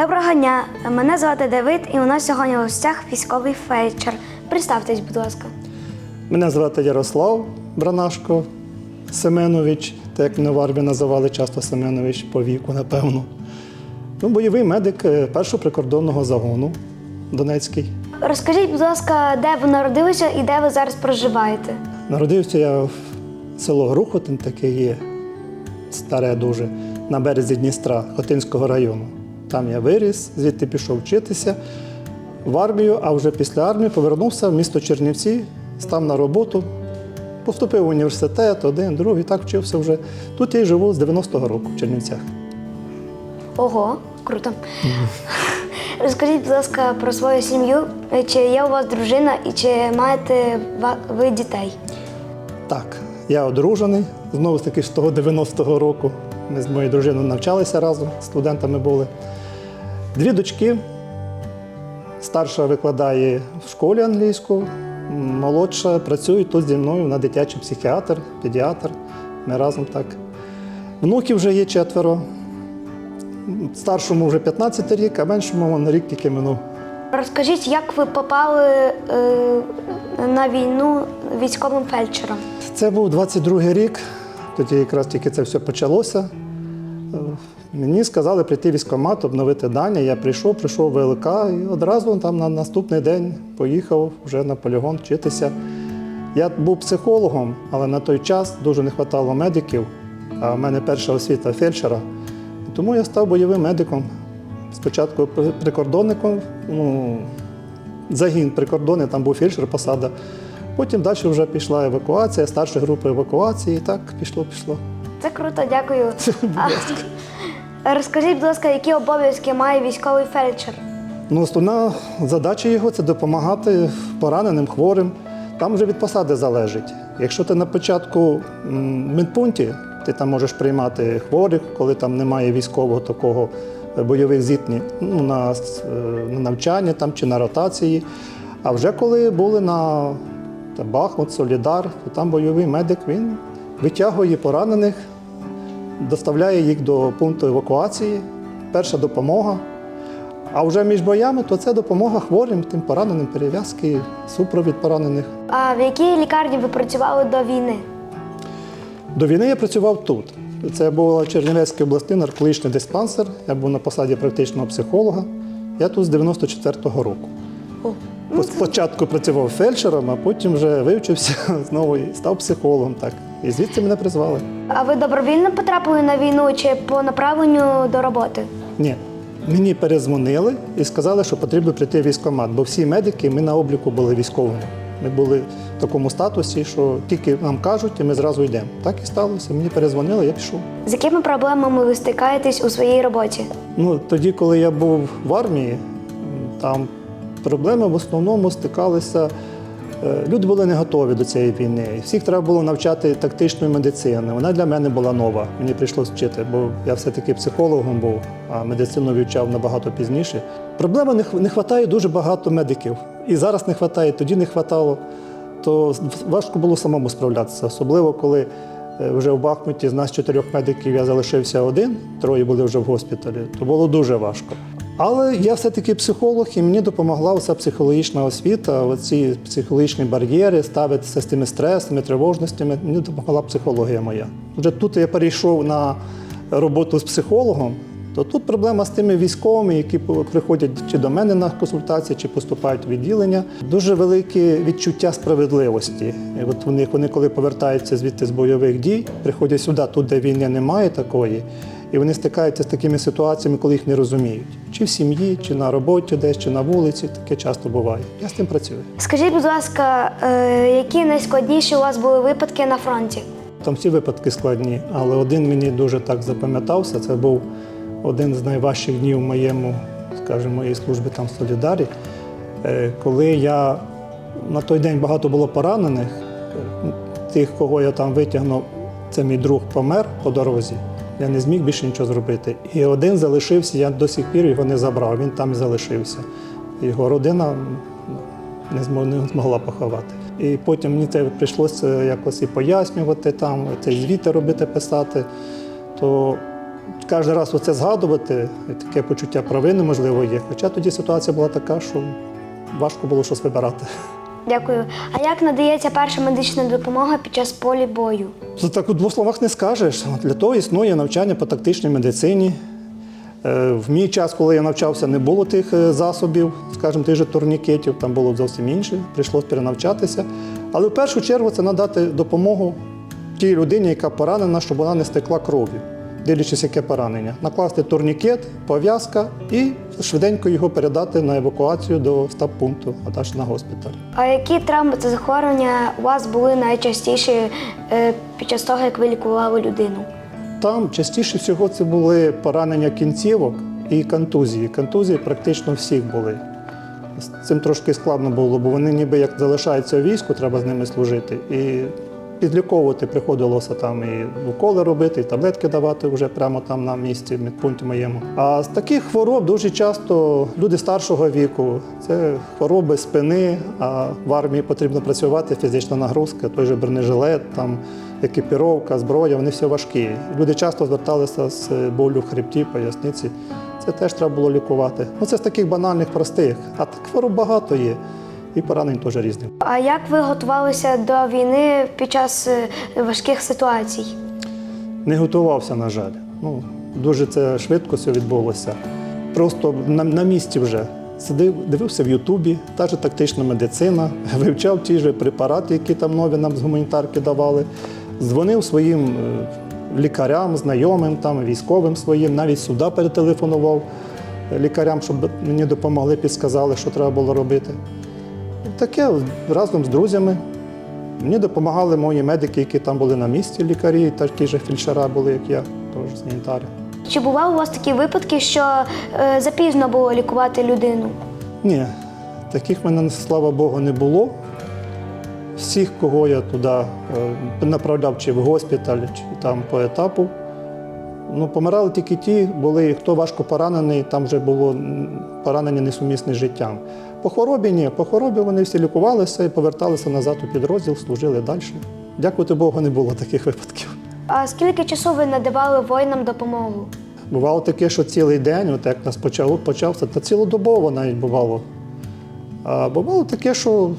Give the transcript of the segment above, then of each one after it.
Доброго дня, мене звати Давид, і у нас сьогодні в гостях військовий фельдшер. Представтесь, будь ласка. Мене звати Ярослав Бранашко Семенович, так як мене в армії називали часто Семенович по віку, напевно. Ну, бойовий медик е, першого прикордонного загону Донецький. Розкажіть, будь ласка, де ви народилися і де ви зараз проживаєте? Народився я в село Грухотин, таке є старе дуже, на березі Дністра, Хотинського району. Там я виріс, звідти пішов вчитися в армію, а вже після армії повернувся в місто Чернівці, став на роботу, поступив в університет, один, другий, так вчився вже. Тут я й живу з 90-го року в Чернівцях. Ого, круто. Розкажіть, будь ласка, про свою сім'ю. Чи є у вас дружина і чи маєте ви дітей? Так, я одружений, знову ж таки з того 90-го року. Ми з моєю дружиною навчалися разом, студентами були. Дві дочки. Старша викладає в школі англійську, молодша працює тут зі мною на дитячий психіатр, педіатр. Ми разом так. Внуків вже є четверо. Старшому вже 15 рік, а меншому вон рік тільки минув. Розкажіть, як ви попали е, на війну військовим фельдшером? Це був 22-й рік, тоді якраз тільки це все почалося. Мені сказали прийти в військкомат, обновити дані. Я прийшов, прийшов в ВЛК і одразу там на наступний день поїхав вже на полігон вчитися. Я був психологом, але на той час дуже не вистачало медиків, а в мене перша освіта фельдшера. Тому я став бойовим медиком. Спочатку прикордонником, ну, загін прикордонний, там був фельдшер, посада. Потім далі вже пішла евакуація, старша група евакуації, і так пішло, пішло. Це круто, дякую. Розкажіть, будь ласка, які обов'язки має військовий фельдшер? Ну, основна задача його це допомагати пораненим, хворим. Там вже від посади залежить. Якщо ти на початку м, медпункті, ти там можеш приймати хворих, коли там немає військового такого е, бойових зіткнень, ну, на, е, на навчання там, чи на ротації. А вже коли були на Бахмут, Солідар, то там бойовий медик він витягує поранених, доставляє їх до пункту евакуації, перша допомога. А вже між боями то це допомога хворим, тим пораненим, перев'язки, супровід поранених. А в якій лікарні ви працювали до війни? До війни я працював тут. Це був Чернівецький обласний наркологічний диспансер. Я був на посаді практичного психолога. Я тут з 94-го року. По- Спочатку працював фельдшером, а потім вже вивчився знову і став психологом. Так. І звідси мене призвали. А ви добровільно потрапили на війну чи по направленню до роботи? Ні. Мені перезвонили і сказали, що потрібно прийти в військкомат, бо всі медики ми на обліку були військовими. Ми були в такому статусі, що тільки нам кажуть, і ми зразу йдемо. Так і сталося. Мені перезвонили, я пішов. З якими проблемами ви стикаєтесь у своїй роботі? Ну, тоді, коли я був в армії, там проблеми в основному стикалися. Е, Люди були не готові до цієї війни. Всіх треба було навчати тактичної медицини. Вона для мене була нова. Мені прийшлося вчити, бо я все-таки психологом був, а медицину вивчав набагато пізніше. Проблема не вистачає дуже багато медиків. І зараз не вистачає, тоді не вистачало. То важко було самому справлятися, особливо коли Е, Вже в Бахмуті з нас чотирьох медиків я залишився один, троє були вже в госпіталі, то було дуже важко. Але я все-таки психолог, і мені допомогла вся психологічна освіта, оці психологічні бар'єри, ставитися з тими стресами, тривожностями. Мені допомогла психологія моя. Вже тут я перейшов на роботу з психологом, то тут проблема з тими військовими, які приходять чи до мене на консультації, чи поступають в відділення. Дуже велике відчуття справедливості. І от вони, вони коли повертаються звідти з бойових дій, приходять сюди, тут, де війни немає такої, і вони стикаються з такими ситуаціями, коли їх не розуміють. Чи в сім'ї, чи на роботі, десь, чи на вулиці. Таке часто буває. Я з тим працюю. Скажіть, будь ласка, е, які найскладніші у вас були випадки на фронті? Там всі випадки складні, але один мені дуже так запам'ятався. Це був один з найважчих днів в моєму, скажімо, моєї служби там Солідарі. Е, Коли я на той день багато було поранених, тих, кого я там витягнув, це мій друг помер по дорозі. Я не зміг більше нічого зробити. І один залишився, я до сих пір його не забрав, він там і залишився. Його родина не змогла поховати. І потім мені це прийшлося якось і пояснювати там, цей звіти робити, писати. То кожен раз оце згадувати, і таке почуття провини, можливо, є. Хоча тоді ситуація була така, що важко було щось вибирати. Дякую. А як надається перша медична допомога під час полі бою? Так у двох словах не скажеш. Для того існує навчання по тактичній медицині. Е, В мій час, коли я навчався, не було тих е, засобів, скажімо, тих же турнікетів, там було зовсім інше, прийшлося перенавчатися. Але в першу чергу це надати допомогу тій людині, яка поранена, щоб вона не стекла кров'ю, дивлячись, яке поранення. Накласти турнікет, пов'язка і швиденько його передати на евакуацію до стаб-пункту, а далі на госпіталь. А які травми та захворювання у вас були найчастіші е, під час того, як ви лікували людину? Там частіше всього це були поранення кінцівок і контузії. Контузії практично всіх були. З цим трошки складно було, бо вони ніби як залишаються у війську, треба з ними служити. І підліковувати приходилося там і уколи робити, і таблетки давати вже прямо там на місці, в медпункті моєму. А з таких хвороб дуже часто люди старшого віку, це хвороби спини, а в армії потрібно працювати, фізична нагрузка, той же бронежилет, там екіпіровка, зброя, вони все важкі. Люди часто зверталися з болю в хребті, поясниці. Це теж треба було лікувати. Ну, це з таких банальних, простих. А так хвороб багато є. І поранень теж різних. А як ви готувалися до війни під час е, важких ситуацій? Не готувався, на жаль. Ну, дуже це швидко все відбулося. Просто на, на місці вже сидив, дивився в Ютубі, та ж тактична медицина, вивчав ті ж препарати, які там нові нам з гуманітарки давали. Дзвонив своїм е, лікарям, знайомим, там, військовим своїм, навіть сюди перетелефонував е, лікарям, щоб мені допомогли, підсказали, що треба було робити. Таке разом з друзями. Мені допомагали мої медики, які там були на місці, лікарі, такі ж фельдшера були, як я, теж санітари. Чи бували у вас такі випадки, що е, запізно було лікувати людину? Ні, таких в мене, слава Богу, не було. Всіх, кого я туди е, направляв чи в госпіталь, чи там по етапу. Ну, помирали тільки ті, були, хто важко поранений, там вже було поранення несумісне з життям. По хворобі ні, по хворобі вони всі лікувалися і поверталися назад у підрозділ, служили далі. Дякувати Богу, не було таких випадків. А скільки часу ви надавали воїнам допомогу? Бувало таке, що цілий день, от як нас почав, почався, та цілодобово навіть бувало. А бувало таке, що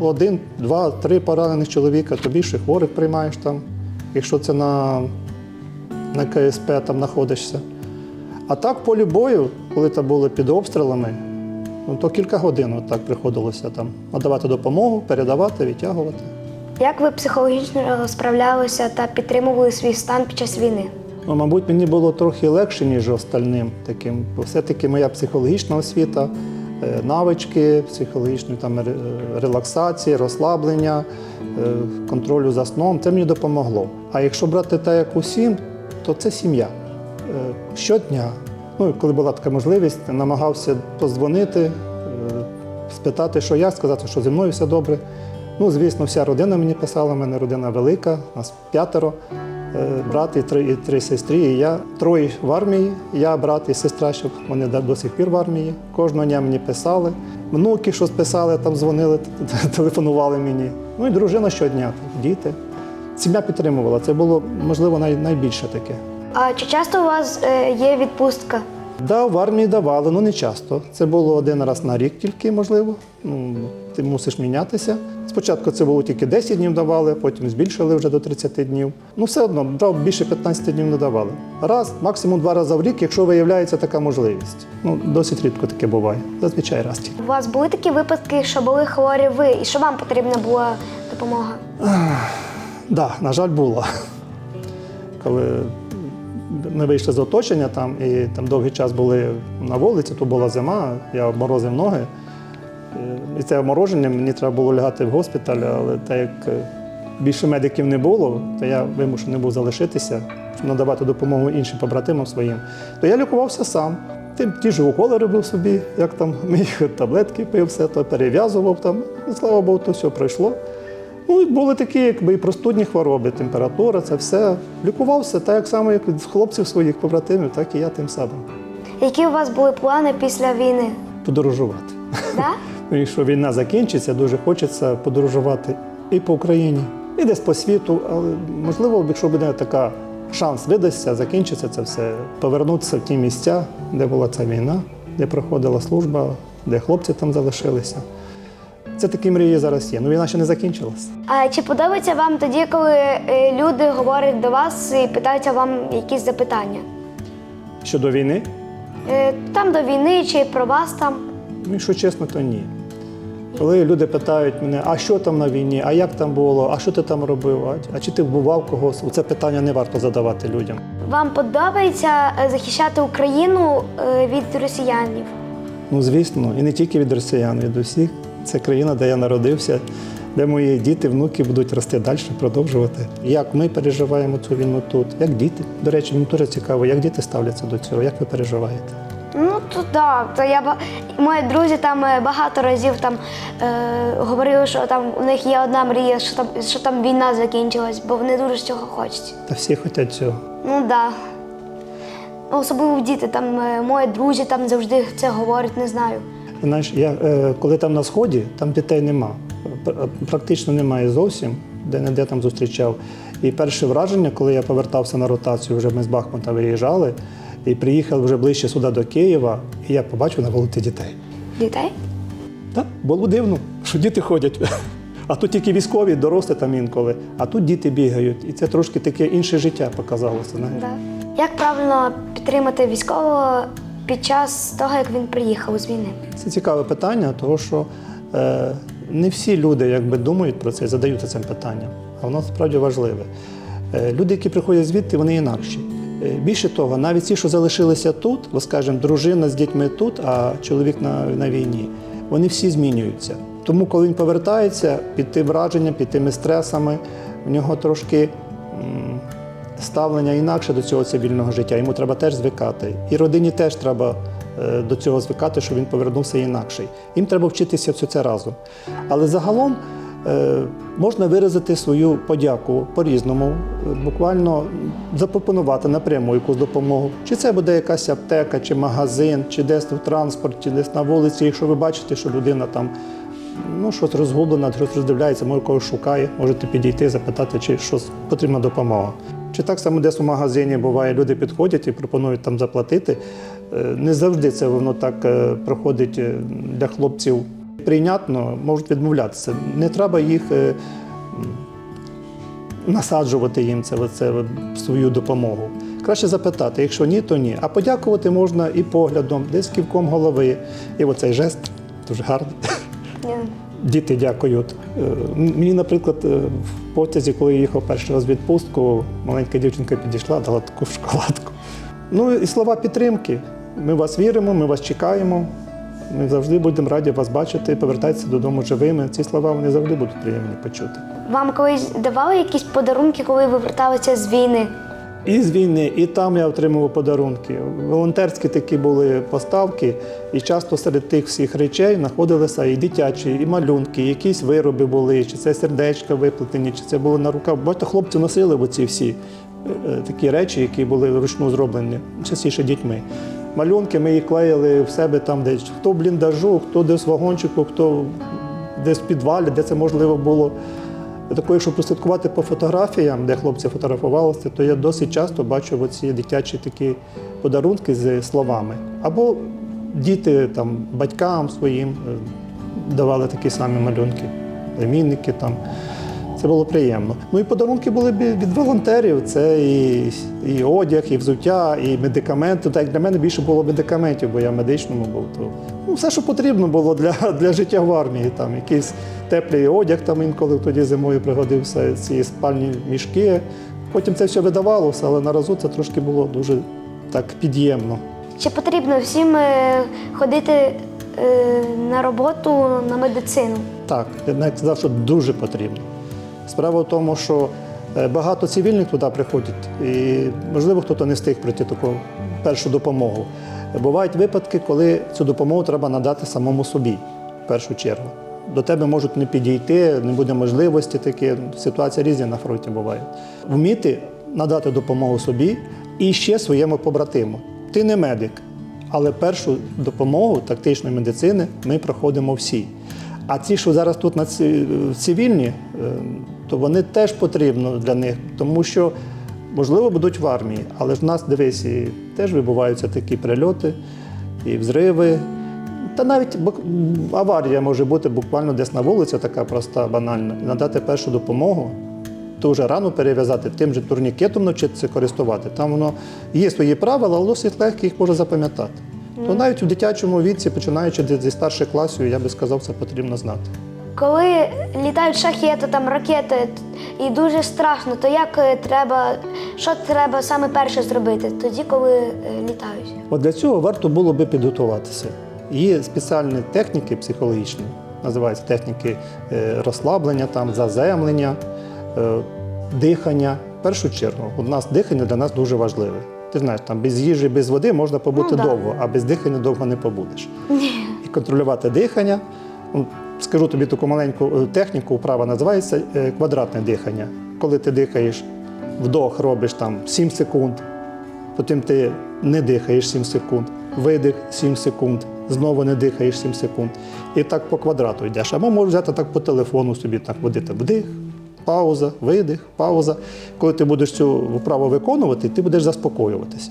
один, два, три поранених чоловіка, то більше хворих приймаєш там, якщо це на, на КСП там знаходишся. А так полі бою, коли там були під обстрілами, ну, то кілька годин так приходилося там надавати допомогу, передавати, відтягувати. Як ви психологічно справлялися та підтримували свій стан під час війни? Ну, мабуть, мені було трохи легше, ніж остальним таким, бо все-таки моя психологічна освіта, е, навички психологічної там, релаксації, розслаблення, е, контролю за сном, це мені допомогло. А якщо брати так, як усім, то це сім'я. Е, Щодня, ну, коли була така можливість, намагався позвонити, е, спитати, що я, сказати, що зі мною все добре. Ну, звісно, вся родина мені писала, в мене родина велика, нас п'ятеро. Е, Брат і три, і три сестри, і я троє в армії. Я, брат і сестра, щоб вони до сих пір в армії. Кожного дня мені писали. Внуки щось писали, там дзвонили, телефонували мені. Ну і дружина щодня, діти. Сім'я підтримувала. Це було, можливо, най, найбільше таке. А чи часто у вас е, є відпустка? Да, в армії давали, ну не часто. Це було один раз на рік тільки, можливо. Ну, ти мусиш мінятися. Спочатку це було тільки 10 днів давали, потім збільшили вже до 30 днів. Ну, все одно, да, більше 15 днів не давали. Раз, максимум два рази в рік, якщо виявляється така можливість. Ну, досить рідко таке буває. Зазвичай раз тільки. У вас були такі випадки, що були хворі ви, і що вам потрібна була допомога? Да, на жаль, було. Коли ми вийшли з оточення там, і там довгий час були на вулиці, то була зима, я обморозив ноги. І це обмороження мені треба було лягати в госпіталь, але так як більше медиків не було, то я вимушений був залишитися, щоб надавати допомогу іншим побратимам своїм. То я лікувався сам. Тим ті ж уколи робив собі, як там міг, таблетки пив, все то перев'язував там. І слава Богу, то все пройшло. Ну, були такі, якби і простудні хвороби, температура, це все. Лікувався так само, як від хлопців своїх побратимів, так і я тим самим. Які у вас були плани після війни? Подорожувати. Да? Ну, Якщо війна закінчиться, дуже хочеться подорожувати і по Україні, і десь по світу. Але можливо, якщо буде така шанс видасться, закінчиться це все, повернутися в ті місця, де була ця війна, де проходила служба, де хлопці там залишилися. Це такі мрії зараз є. Ну війна ще не закінчилась. А чи подобається вам тоді, коли е, люди говорять до вас і питаються вам якісь запитання? Щодо війни, Е, Там до війни чи про вас там? ну, якщо чесно, то ні. Коли люди питають мене, а що там на війні, а як там було, а що ти там робив, а, чи ти вбивав когось, це питання не варто задавати людям. Вам подобається е, захищати Україну від росіянів? Ну, звісно, і не тільки від росіян, від усіх. Це країна, де я народився, де мої діти, внуки будуть рости далі, продовжувати. Як ми переживаємо цю війну тут, як діти. До речі, мені дуже цікаво, як діти ставляться до цього, як ви переживаєте. Ну то так, то я мої друзі там е, багато разів там е, говорили, що там у них є одна мрія, що там що там війна закінчилась, бо вони дуже цього хочуть. Та всі хочуть цього. Ну так. Да. Особливо діти, там е, мої друзі там завжди це говорять, не знаю. Знаєш, я е, коли там на сході, там дітей нема. Практично немає зовсім, де не де там зустрічав. І перше враження, коли я повертався на ротацію, вже ми з Бахмута виїжджали, і приїхав вже ближче сюди до Києва, і я побачив на вулиці дітей. Дітей? Так, було дивно, що діти ходять. А тут тільки військові, дорослі там інколи, а тут діти бігають. І це трошки таке інше життя показалося. Да. Як правильно підтримати військового під час того, як він приїхав з війни? Це цікаве питання, тому що е, не всі люди якби, думають про це і задаються цим питанням. А воно справді важливе. Е, люди, які приходять звідти, вони інакші. Е, більше того, навіть ті, що залишилися тут, бо, скажімо, дружина з дітьми тут, а чоловік на, на війні, вони всі змінюються. Тому, коли він повертається під тим враженням, під тими стресами, в нього трошки ставлення інакше до цього цивільного життя. Йому треба теж звикати. І родині теж треба е, до цього звикати, щоб він повернувся інакший. Їм треба вчитися все це разом. Але загалом е, можна виразити свою подяку по-різному, е, буквально запропонувати напряму якусь допомогу. Чи це буде якась аптека, чи магазин, чи десь в транспорті, десь на вулиці, якщо ви бачите, що людина там ну, щось розгублена, щось роздивляється, може когось шукає, можете підійти, запитати, чи щось потрібна допомога. Чи так само десь у магазині буває, люди підходять і пропонують там заплатити. Е, Не завжди це воно так е, проходить е, для хлопців прийнятно, можуть відмовлятися. Не треба їх насаджувати їм це, це свою допомогу. Краще запитати, якщо ні, то ні. А подякувати можна і поглядом, десь ківком голови. І оцей жест дуже гарний. Діти дякують. Е, Мені, наприклад, е, в потязі, коли я їхав перший раз в відпустку, маленька дівчинка підійшла, дала таку шоколадку. Ну і слова підтримки. Ми вас віримо, ми вас чекаємо. Ми завжди будемо раді вас бачити, повертайтеся додому живими. Ці слова вони завжди будуть приємні почути. Вам колись давали якісь подарунки, коли ви верталися з війни? І з війни, і там я отримував подарунки. Волонтерські такі були поставки, і часто серед тих всіх речей знаходилися і дитячі, і малюнки, і якісь вироби були, чи це сердечка виплетені, чи це було на руках. Багато хлопців носили оці всі е, такі речі, які були вручну зроблені, частіше дітьми. Малюнки ми їх клеїли в себе там, десь хто в бліндажу, хто десь в вагончику, хто десь в підвалі, де це можливо було. Такою, якщо прослідкувати по фотографіям, де хлопці фотографувалися, то я досить часто бачу оці дитячі такі подарунки з словами. Або діти там, батькам своїм е, давали такі самі малюнки, племінники там. Це було приємно. Ну і подарунки були бі- від волонтерів. Це і, і одяг, і взуття, і медикаменти. Так як для мене більше було медикаментів, бо я в медичному був. То, ну, все, що потрібно було для, для життя в армії. Там якийсь теплий одяг, там інколи тоді зимою пригодився, ці спальні мішки. Потім це все видавалося, але наразу це трошки було дуже так під'ємно. Чи потрібно всім е, ходити е, на роботу на медицину? Так, я навіть сказав, що дуже потрібно. Справа в тому, що е, багато цивільних туди приходять, і можливо, хтось не встиг пройти таку першу допомогу. Бувають випадки, коли цю допомогу треба надати самому собі в першу чергу. До тебе можуть не підійти, не буде можливості такі. Ситуації різні на фронті бувають. Вміти надати допомогу собі і ще своєму побратиму. Ти не медик, але першу допомогу тактичної медицини ми проходимо всі. А ті, що зараз тут на цивільні, е, то вони теж потрібно для них, тому що можливо, будуть в армії, але ж в нас дивись, і теж відбуваються такі прильоти і взриви. Та навіть аварія може бути буквально десь на вулиці, така проста, банальна, надати першу допомогу. Дуже рано перев'язати тим же турнікетом навчитися користувати. Там воно є свої правила, але досить легко їх може запам'ятати. То навіть у дитячому віці, починаючи зі старших класів, я би сказав, це потрібно знати. Коли літають шахети, там ракети, і дуже страшно, то як е, треба, що треба саме перше зробити тоді, коли е, літають? От для цього варто було би підготуватися. Є спеціальні техніки психологічні, називаються техніки е, розслаблення, там, заземлення, дихання. В першу чергу, у нас дихання для нас дуже важливе. Ти знаєш, там без їжі, без води можна побути Ну, довго, а без дихання довго не побудеш. І контролювати дихання. Скажу тобі таку маленьку е, техніку, вправа називається е, квадратне дихання. Коли ти дихаєш, вдох робиш там 7 секунд, потім ти не дихаєш 7 секунд, видих 7 секунд, знову не дихаєш 7 секунд. І так по квадрату йдеш. Або можеш взяти так по телефону собі так водити вдих, пауза, видих, пауза. Коли ти будеш цю вправу виконувати, ти будеш заспокоюватися.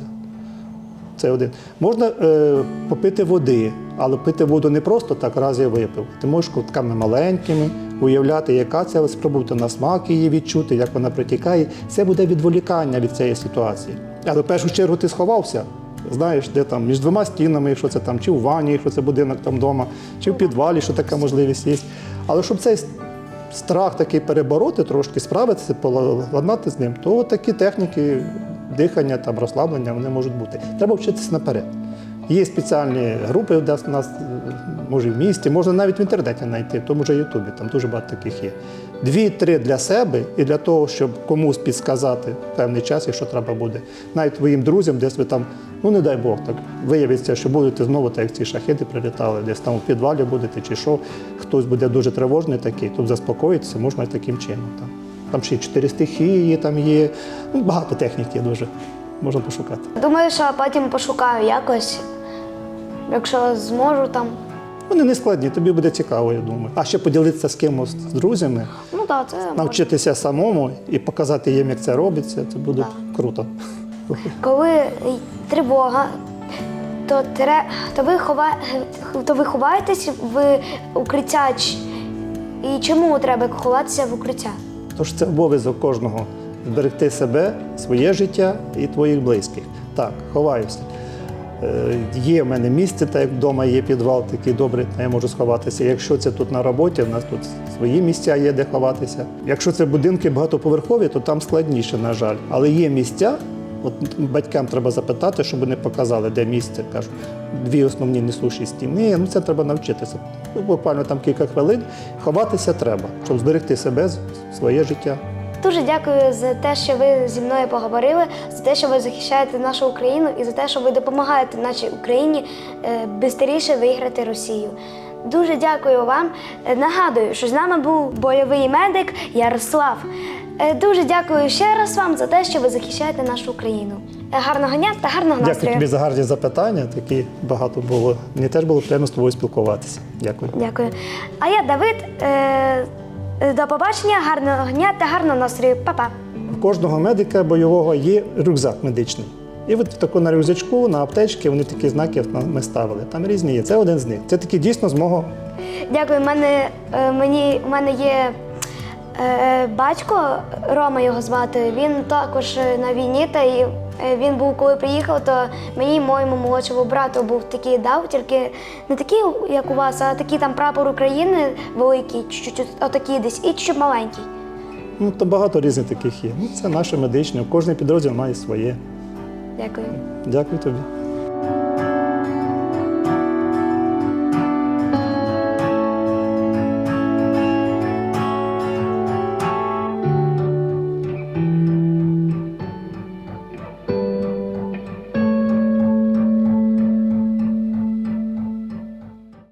Це один. Можна е, попити води, але пити воду не просто так, раз я випив. Ти можеш ковтками маленькими уявляти, яка це, спробувати на смак її відчути, як вона протікає. Це буде відволікання від цієї ситуації. Але в першу чергу ти сховався. Знаєш, де там між двома стінами, якщо це там, чи в ванні, якщо це будинок там вдома, чи в підвалі, що така можливість є. Але щоб цей страх такий перебороти, трошки справитися, поладнати з ним, то такі техніки дихання, там, розслаблення вони можуть бути. Треба вчитися наперед. Є спеціальні групи, де в нас може в місті, можна навіть в інтернеті знайти, в тому ж Ютубі, там дуже багато таких є. Дві-три для себе і для того, щоб комусь підсказати певний час, якщо треба буде. Навіть твоїм друзям, десь ви там, ну не дай Бог, так виявиться, що будете знову, так як ці шахеди прилітали, десь там у підвалі будете чи що, хтось буде дуже тривожний такий, тут заспокоїтися можна таким чином. Там, там ще й чотири стихії, там є, ну, багато технік є дуже, можна пошукати. Думаю, що потім пошукаю якось, якщо зможу там. Вони не складні, тобі буде цікаво, я думаю. А ще поділитися з кимось з друзями, Ну так, це навчитися самому і показати їм, як це робиться, це буде круто. Коли тривога, то, тре, то, ви, хова, то ви ховаєтесь в укриття. І чому треба ховатися в укриття? Тож це обов'язок кожного зберегти себе, своє життя і твоїх близьких. Так, ховаюся. Е, Є в мене місце, так як вдома є підвал, такий добрий, я можу сховатися. Якщо це тут на роботі, у нас тут свої місця є, де ховатися. Якщо це будинки багатоповерхові, то там складніше, на жаль. Але є місця, от батькам треба запитати, щоб вони показали, де місце. Кажуть, дві основні несуші стіни. Ну це треба навчитися. Ну, буквально там кілька хвилин. Ховатися треба, щоб зберегти себе, своє життя. Дуже дякую за те, що ви зі мною поговорили, за те, що ви захищаєте нашу Україну і за те, що ви допомагаєте нашій Україні швидше виграти Росію. Дуже дякую вам. Е, Нагадую, що з нами був бойовий медик Ярослав. Е, Дуже дякую ще раз вам за те, що ви захищаєте нашу Україну. Е, Гарного дня та гарного Дякую тобі за гарні запитання. Такі багато було. Мені теж було приємно з тобою спілкуватися. Дякую. Дякую. А я Давид. Е, До побачення, гарного дня та гарного настрою. Па-па. У кожного медика бойового є рюкзак медичний. І от таку на рюкзачку, на аптечці вони такі знаки ми ставили. Там різні є. Це один з них. Це такі дійсно з мого Дякую. У мене, мені, у мене є батько, Рома його звати. Він також е, на війні, та і е, він був, коли приїхав, то мені моєму молодшому брату був такий дав, тільки не такий, як у вас, а такий там прапор України великий, чуть-чуть, отакий десь, і чуть маленький. Ну, то багато різних таких є. Ну, це наше медичне. Кожен підрозділ має своє. Дякую. Дякую тобі.